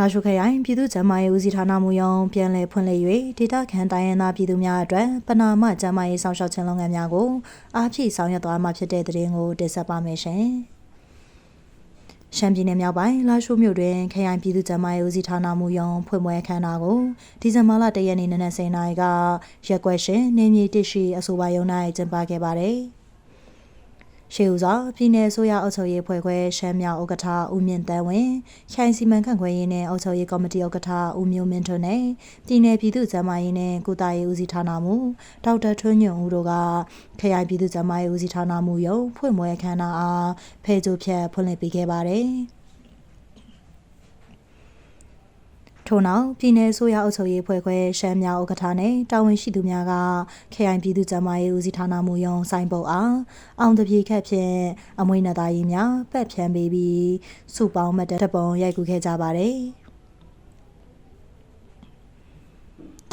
လာရှုခရိုင်ပြည်သူ့ကျန်းမာရေးဦးစီးဌာနမှရုံးပြန်လည်ဖွင့်လှစ်၍ဒေသခံတိုင်းရင်းသားပြည်သူများအတွက်ပနာမကျန်းမာရေးဆောင်ရှောက်ခြင်းလုပ်ငန်းများကိုအားဖြည့်ဆောင်ရွက်သွားမှာဖြစ်တဲ့တဲ့ရင်ကိုတင်ဆက်ပါမယ်ရှင်။ရှမ်းပြည်နယ်မြောက်ပိုင်းလာရှုမြို့တွင်ခရိုင်ပြည်သူ့ကျန်းမာရေးဦးစီးဌာနမှရုံးဖွင့်ပွဲအခမ်းအနားကိုဒီဇင်ဘာလ၁ရက်နေ့နနက်10:00နာရီကရက်ကွက်ရှင်နေမြေတရှိအဆိုပါရုံး၌ကျင်းပခဲ့ပါတယ်။ ရှေးဦးစွာပြည်내ဆိုရအုပ်ချုပ်ရေးဖွဲ့ခွဲရှမ်းမြောက်ဥက္ကဋ္ဌဦးမြင့်တန်းဝင်းခိုင်စီမံခန့်ခွဲရေးနဲ့အုပ်ချုပ်ရေးကော်မတီဥက္ကဋ္ဌဦးမျိုးမင်းထွန်းနဲ့ပြည်내ပြည်သူ့ကျန်းမာရေးနဲ့ကုသရေးဦးစီးဌာနမှဒေါက်တာထွန်းညွန့်ဦးတို့ကခရိုင်ပြည်သူ့ကျန်းမာရေးဦးစီးဌာနမှရုံဖွင့်ပွဲအခမ်းအနားအားဖဲကြိုဖြတ်ဖွင့်လှစ်ပေးခဲ့ပါတယ်။ ထို့နောက်ပြည်내ဆိုရအုပ်ချုပ်ရေးဖွဲ့ခွဲရှမ်းမြောက်ဥက္ကဋ္ဌနဲ့တာဝန်ရှိသူများကခရိုင်ပြည်သူ့ကျန်းမာရေးဦးစီးဌာနမှယုံဆိုင်ပုတ်အားအောင်တပြေခက်ဖြင့်အမွေနသားရေးများပတ်ဖြန်းပေးပြီးစုပေါင်းမတ်တပ်ပုံရိုက်ကူးခဲ့ကြပါတယ်။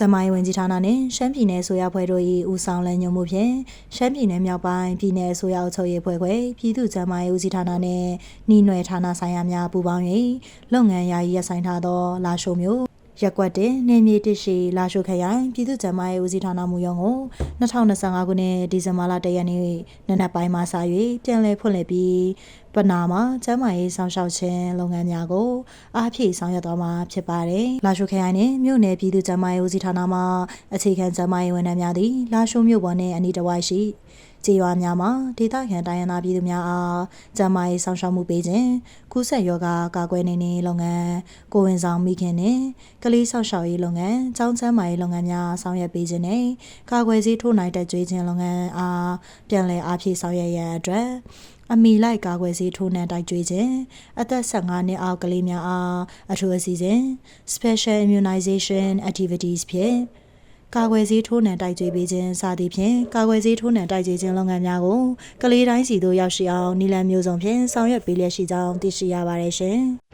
တမိုင်းဝင်ကြီးဌာနနှင့်ရှမ်းပြည်နယ်ဆိုရဖွဲ့တို့၏ဦးဆောင်လမ်းညွှန်မှုဖြင့်ရှမ်းပြည်နယ်မြောက်ပိုင်းပြည်နယ်ဆိုရအုပ်ချုပ်ရေးဖွဲ့ခွဲပြည်သူ့ကျန်းမာရေးဦးစီးဌာနနှင့်နှီးနွယ်ဌာနဆိုင်ရာများပူးပေါင်း၍လုပ်ငန်းယာယီရပ်ဆိုင်းထားသော လာရှိုမျိုးရက်ကွက်တင်နေမြေတရှိလာရှိုခရိုင်ပြည်သူ့ကျန်းမာရေးဦးစီးဌာနမှရုံးကို2025ခုနှစ်ဒီဇင်ဘာလ1ရက်နေ့နနက်ပိုင်းမှာစ၍ပြန်လည်ဖွင့်လှစ်ပြီး ပနာမှာကျန်းမာရေးဆောင်ရှောက်ခြင်းလုပ်ငန်းများကိုအားဖြည့်ဆောင်ရွက်သွားမှာဖြစ်ပါတယ်။လာရှိုခရိုင်နှင့်မြို့နယ်ပြည်သူ့ကျန်းမာရေးဦးစီးဌာနမှအခြေခံကျန်းမာရေးဝန်ထမ်းများသည်လာရှိုမြို့ပေါ်နှင့်အနီးတစ်ဝိုက်ရှိကြေးရွာများမှာဒေသခံတိုင်းရင်းသားပြည်သူများအားကျန်းမာရေးဆောင်ရှောက်မှုပေးခြင်းကူးစက်ရောဂါကာကွယ်နေနေလုပ်ငန်းကိုဝင်ဆောင်မိခင်နှင့်ကလေးဆောက်ရှောက်ရေးလုပ်ငန်းကျောင်းချမ်းမာရေးလုပ်ငန်းများဆောင်ရွက်ပေးခြင်းနှင့်ကာကွယ်ဆေးထိုးနိုင်တက်ကြွေးခြင်းလုပ်ငန်းအားပြန်လည်အားဖြည့်ဆောင်ရွက်ရန်အတွက် အမီလိုက်ကာကွယ်ဆေးထိုးနှံတိုက်ကြွေးခြင်းအသက်15နှစ်အောက်ကလေးများအားအထူးအစီအစဉ် Special Immunization Activities ဖြင့်ကာကွယ်ဆေးထိုးနှံတိုက်ကြွေးပေးခြင်းစသည်ဖြင့်ကာကွယ်ဆေးထိုးနှံတိုက်ကြွေးခြင်းလုပ်ငန်းများကိုကလေးတိုင်းစီသို့ရောက်ရှိအောင်နီလန်မျိုးစုံဖြင့်ဆောင်ရွက်ပေးလျက်ရှိကြောင်းသိရှိရပါတယ်ရှင်။